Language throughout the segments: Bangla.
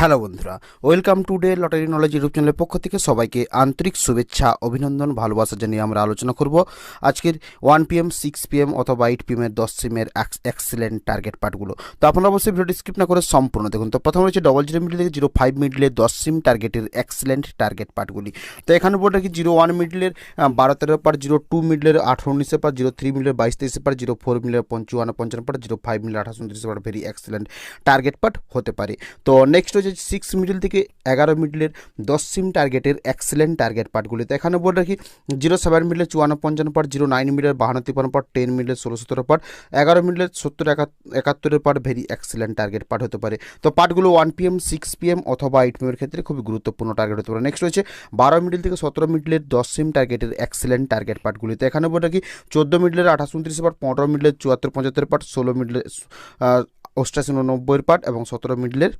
হ্যালো বন্ধুরা, welcome to day lottery knowledge YouTube চ্যানেলের পক্ষ থেকে সবাইকে আন্তরিক শুভেচ্ছা, অভিনন্দন, ভালোবাসা জানিয়ে আমরা আলোচনা করব আজকের ওয়ান পিএম সিক্স পিএম অথবা এইট পিএমের দশ সিমের এক্সেলেন্ট টার্গেট পার্টগুলো তো আপনারা অবশ্যই ভিডিও স্কিপ না করে সম্পূর্ণ দেখুন। তো প্রথমে রয়েছে double zero middle zero five মিডলের দশ সিম টার্গেটের এক্সেলেন্ট টার্গেট পার্টগুলি তো এখানে বলতে কি জিরো ওয়ান মিডলের বারো তেরো পার জিরো টু মিডলের আঠারো উনিশে পার জিরো থ্রি মিডলের বাইশ তেইশে পার জিরো ফোর মিডলের পঞ্চান্ন পঞ্চান্ন পার জিরো ফাইভ মিডলের আঠাশ উনত্রিশে পার ভেরি এক্সেলেন্ট টার্গেট পার্ট হতে পারে। তো নেক্সট হচ্ছে সিক্স মিডল থেকে এগারো মিডলের দশ সিম টার্গেটের এক্সেলেন্ট টার্গেট পার্টগুলি তো এখানে বলে রাখি জিরো সেভেন মিডলের চুয়ান্ন পঞ্চান্ন পার জিরো নাইন মিডলের বাহান্ন তিপ্পান্ন পার টেন মিডলের ষোলো সতেরো পার এগারো মিডলের সত্তর একাত্তরের পার ভেরি এক্সেলেন্ট টার্গেট পার্ট হতে পারে। তো পার্টগুলো ওয়ান পিএম সিক্স পিএম অথবা এইট পিএমের ক্ষেত্রে খুবই গুরুত্বপূর্ণ টার্গেট হতে পারে। নেক্সট রয়েছে, বারো মিডল থেকে সতেরো মিডলের দশ সিম টার্গেটের এক্সেলেন্ট টার্গেট পার্টগুলি তো এখানে বলে রাখি, চোদ্দ মিডলের আঠাশ উনত্রিশ পার পনেরো মিডলের চুয়াত্তর পঁচাত্তর পার ষোলো মিডলের অষ্টাশি উননব্বইয়ের পার্ট এবং সতেরো মিডলের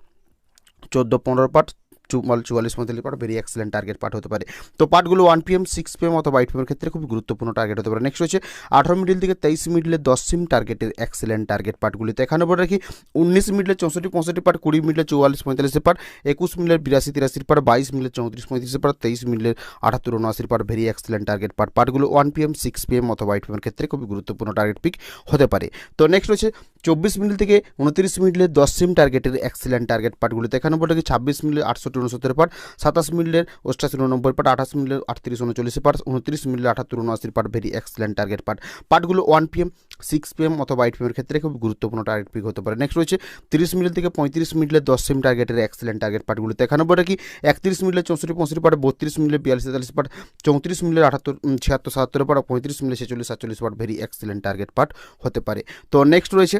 চোদ্দ পনেরো পার্ট চুমাল চুয়াল্লিশ পঁয়তাল্লিশ part very excellent target part হতে পারে। তো পার্টগুলো ওয়ান পিএম সিক্স পিএম অথবা এইট পিএমের ক্ষেত্রে খুব গুরুত্বপূর্ণ টার্গেট হতে পারে। নেক্সট হচ্ছে আঠারো মিডিল থেকে তেইশ মিডলের দশ সিম টার্গেটের এক্সেলেন্ট টার্গেট পার্টগুলিতে এখানে বলে রাখি, উনিশ মিডলের চৌষট্টি, পঁয়ষট্টি পার্ট কুড়ি মিডলের চৌয়াল্লিশ, পঁয়তাল্লিশের পার্ট একুশ মিডলের বিরাশি, তিরাশির পার্ট বাইশ মিডলের চৌত্রিশ, পঁয়ত্রিশের পার্ট তেইশ মিডলের আঠাত্তর উনআশির part very excellent target part পার্টগুলো ওয়ান পিএম সিক্স পিএম অথবা এইট পিএমের ক্ষেত্রে খুবই গুরুত্বপূর্ণ টার্গেট পিক হতে পারে। তো নেক্সট হচ্ছে চব্বিশ মিনিট থেকে উনত্রিশ মিনিটের দশ সিম টার্গেটের এক্সিলেন্ট টার্গেট পার্টগুলিতে এখানে বলে রাখি ছাব্বিশ মিনিটের আটষট্টি উনসত্তর পার্ট সাতাশ মিনিটের অষ্টাশি উননব্বই পার্ট আঠাশ মিনিটের আটত্রিশ উনচল্লিশ পার্ট উনত্রিশ মিনিটের আটাত্তর উনআশির part very excellent target part পার্টগুলো ওয়ান পিএম সিক্স পিএম অথবা এইট পিএমের ক্ষেত্রে খুব গুরুত্বপূর্ণ টার্গেট পিক হতে পারে নেক্সট রয়েছে তিরিশ মিনিট থেকে পঁয়ত্রিশ মিনিটের দশ সিম টার্গেটের এক্সিলেন্ট টার্গেট পার্টগুলিতে এখানে বলে রাখি একত্রিশ মিনিটের চৌষট্টি পঁয়ষট্টি পার্ট বত্রিশ মিনিটের বিয়াল্লিশ তেতাল্লিশ পার্ট চৌত্রিশ মিনিটের আটাত্তর ছিয়াত্তর সাতাত্তর পার্ট পঁয়ত্রিশ মিনিটের ছেচল্লিশ সাতচল্লিশ part very excellent target part হতে পারে তো নেক্সট রয়েছে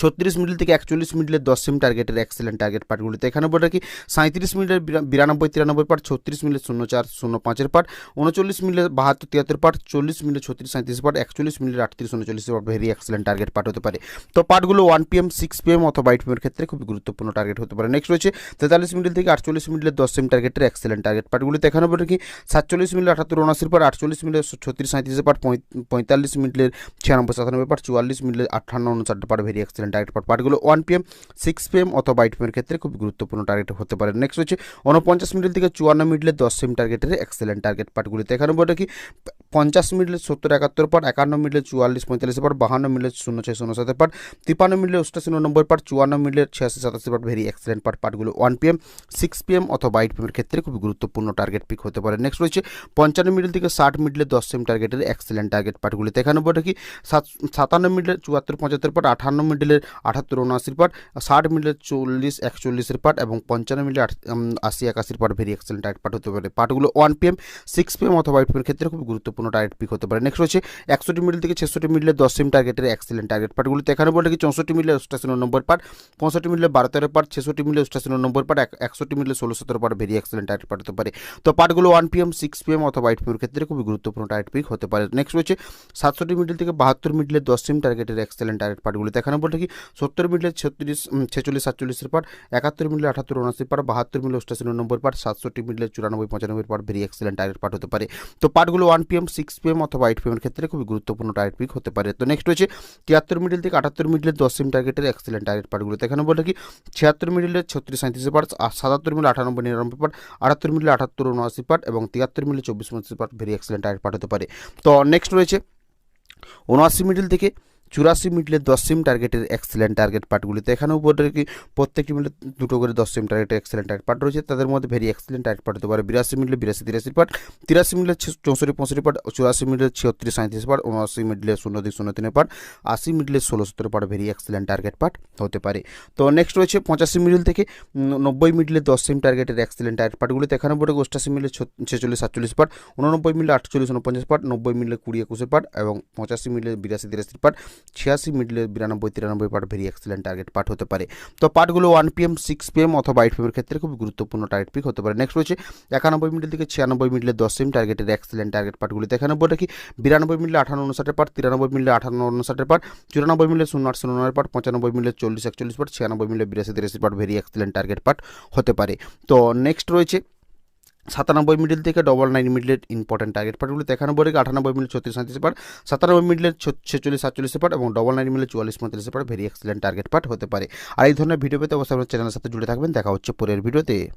ছত্রিশ মিনিট থেকে একচল্লিশ মিনিটের দশ সিম টার্গেটের এক্সেলেন্ট টার্গেট পার্টগুলিতে এখানে বলে রাখি সাঁত্রিশ মিনিটের বিরানব্বই, তিরানব্বই পার্ট ছত্রিশ মিনিট শূন্য চার, শূন্য পাঁচের পার্ট উনচল্লিশ মিনিটের বাহাত্তর, তিয়াত্তর পার্ট চল্লিশ মিনিট ছত্রিশ সাঁত্রিশ পার্ট একচল্লিশ মিনিট আটত্রিশ, উনচল্লিশ part very excellent target part হতে পারে। তো পার্টগুলো ওয়ান পিএম সিক্স পিএম অথবা এইট পিএমের ক্ষেত্রে খুবই গুরুত্বপূর্ণ টার্গেট হতে পারে। নেক্সট রয়েছে তেতাল্লিশ মিনিট থেকে আটচল্লিশ মিনিটের দশ সিম টার্গেটের এক্সেলেন্ট টার্গেট পার্টগুলিতে এখানে বলে রাখি সাতচল্লিশ মিনিট আটাত্তর উনআশির পার্ট আটচল্লিশ মিনিট ছত্রিশ সাঁত্রিশের পার্ট পঁয়তাল্লিশ মিনিটের ছিয়ানব্বই, সাতানব্বই পার্ট চুয়াল্লিশ মিনিটের আটান্ন উনষাট part very excellent target part পার্টগুলো ওয়ান পিএম সিক্স পিএম অথবা এইট পিএমের ক্ষেত্রে খুব গুরুত্বপূর্ণ টার্গেট হতে পারে। নেক্সট হচ্ছে উনপঞ্চাশ মিনিট থেকে চুয়ান্ন মিনিটে দশ সিম টার্গেটের এক্সেলেন্ট টার্গেট পার্টগুলিতে এখানে বলে কি পঞ্চাশ মিনিটে সত্তর একাত্তর পার একান্ন মিনিটে চুয়াল্লিশ পঁয়তাল্লিশ পার বাহান্ন মিনিটে শূন্য ছয় শূন্য সাতের পার তিপ্পান্ন মিনিটে অষ্টাশি নব্বই পার চুয়ান্ন মিনিটে ছিয়াশি সাতাশি পার ভেরি এক্সেলেন্ট পার্ট পার্টগুলো ওয়ান পিএম সিক্স পিএম অথবা এইট পিএমের ক্ষেত্রে খুব গুরুত্বপূর্ণ টার্গেট পিক হতে পারে। নেক্সট রয়েছে পঞ্চান্ন মিনিট থেকে ষাট মিনিটে দশ সেম টার্গেটের এক্সেলেন্ট টার্গেট পার্টগুলিতে এখানে বলে কি সাত, সাতান্ন মিনিটে চুয়াত্তর, পঁচাত্তর পার আঠান্ন মিনিটের আটাত্তর উনআশির পার ষাট মিনিটের চল্লিশ একচল্লিশের পার্ট এবং পঞ্চান্ন মিনিট আশি একাশির part very excellent target part হতে পারে। পার্টগুলো one P PM, six PM অথবা এইট পিএমের ক্ষেত্রে খুব গুরুত্বপূর্ণ টার্গেট পিক হতে পারে। নেক্সট হচ্ছে একষট্টি মিনিট থেকে ছেষট্টি মিনিটের দশ সিম টার্গেটের এক্সেলেন্ট টার্গেট পার্টগুলিতে এখানে বলে কি চৌষট্টি মিনিটে অষ্টাশি নম্বর পার্ট পঁয়ষট্টি মিনিটে বারো তেরো পার্ট ছেষট্টি মিনিটে অষ্টাশি নম্বর পার্ট একষট্টি মিনিটে ষোলো সতেরো part very excellent target part হতে পারে। তো পার্টগুলো ওয়ান পিএম, সিক্স পিএম অথবা এইট পিএমের ক্ষেত্রে খুবই গুরুত্বপূর্ণ টার্গেট পিক হতে পারে। নেক্সট হচ্ছে সাতষট্টি মিনিট থেকে বাহাত্তর মিনিটের দশ সিম টার্গেটের এক্সেলেন্ট টার্গেট পার্টগুলিতে এখানে বলে কি? সত্তর মিনিটে ছত্রিশ ছেচল্লিশ, সাতচল্লিশের পার একাত্তর মিনিটে আঠাত্তর উনআশি পার বাহাত্তর মিনিটে অষ্টাশি নম্বর পার সাতষট্টি মিনিটে চুরানব্বই, পঁচানব্বই part very excellent target part হতে পারে। তো পার্টগুলো ওয়ান পিএম সিক্স পিএম অথবা এইট পিএমের ক্ষেত্রে খুবই গুরুত্বপূর্ণ টার্গেট পিক হতে পারে। তো নেক্সট হচ্ছে তিয়াত্তর মিডিল থেকে আটাত্তর মিডিলের দশ সিম টার্গেটের এক্সেলেন্ট টার্গেট পার্টগুলো। এখানে বলে কি ছিয়াত্তর মিডিলের ছত্রিশ সাঁত্রিশ পার্ট সাতাত্তর মিলে আটানব্বই, নিরানব্বই পার্ট, আটাত্তর মিলে আটাত্তর, উনআশি পার্ট এবং তিয়াত্তর মিলে চব্বিশ, পঁচিশ part very excellent target part হতে পারে। তো নেক্সট রয়েছে, উনআশি মিডিল থেকে চুরাশি মিডলের দশ সিম টার্গেটের এক্সেলেন্ট টার্গেট পার্টগুলিতে এখানেও কি প্রত্যেকটি মিডলে দুটো করে দশ সিম টার্গেটের এক্সেলেন্ট টার্গেট পার্ট রয়েছে। তাদের মধ্যে ভেরি এক্সেলেন্ট টার্গেট পার্ট হতে পারে বিরাশি মিডলে বিরাশি, তিরাশি পার্ট তিরাশি মিডলে চৌষট্টি, পঁয়ষট্টি পার্ট চুরাশি মিডলে ছিয়ত্রিশ সাঁত্রিশ পার্ট উনআশি মিডলে শূন্য দুই, শূন্য তিনের পার্ট আশি মিডলে ষোলো সতেরো part very excellent target part হতে পারে। তো নেক্সট রয়েছে পঁচাশি মিডল থেকে নব্বই মিডলে দশ সিম টার্গেটের এক্সেলেন্ট টার্গেট পার্টগুলিতে এখানে বলে অষ্টাশি মিডলে ছেচল্লিশ, সাতচল্লিশ পার্ট উননব্বই মিডলে আটচল্লিশ, উনপঞ্চাশ পার্ট নব্বই মিডলে কুড়ি, একুশে পার্ট এবং পঁচাশি মিডলে বিরাশি, তিরাশি পার্ট ছিয়াশি মিডলে বিরানব্বই, তিরানব্বই part very excellent target part হতে পারে। তো পার্টগুলো ওয়ান পিএম সিক্স পিএম অথবা এইট পিএমের ক্ষেত্রে খুব গুরুত্বপূর্ণ টার্গেট পিক হতে পারে। নেক্সট রয়েছে একানব্বই মিনিট থেকে ছিয়ানব্বই মিনিটে দশ সিম টার্গেটের এক্সেলেন্ট টার্গেট পার্টগুলিতে বলে কি? বিরানব্বই মিনিটে আঠান্ন, উনষাটের পার্ট, তিরানব্বই মিনিটে আঠান্ন, উনষাটের পার্ট, চুরানব্বই মিনিটে শূন্য আট শূন্য নয় পার্ট, পঁচানব্বই মিনিটে চল্লিশ, একচল্লিশ পার্ট, ছিয়ানব্বই মিনিটে বিরাশি, তিরাশি part very excellent target part হতে পারে। তো নেক্সট রয়েছে সাতানব্বই মিডিল থেকে ডবল নাইন মিডিলের ইম্পর্টেন্ট টার্গেট পার্টগুলো একানব্বই থেকে আটানব্বই মিডিল ছত্রিশ সাঁত্রিশ পার্ট সাতানব্বই মিডিলের ছেচল্লিশ সাতচল্লিশ পার্ট এবং ডবল নাইন মিডিলের চুয়াল্লিশ পঁয়তাল্লিশ part very excellent target part হতে পারে। আর এই ধরনের ভিডিও পেতে অবশ্যই আপনার চ্যানেলের সাথে জুড়ে থাকবেন। দেখা হচ্ছে পরের ভিডিওতে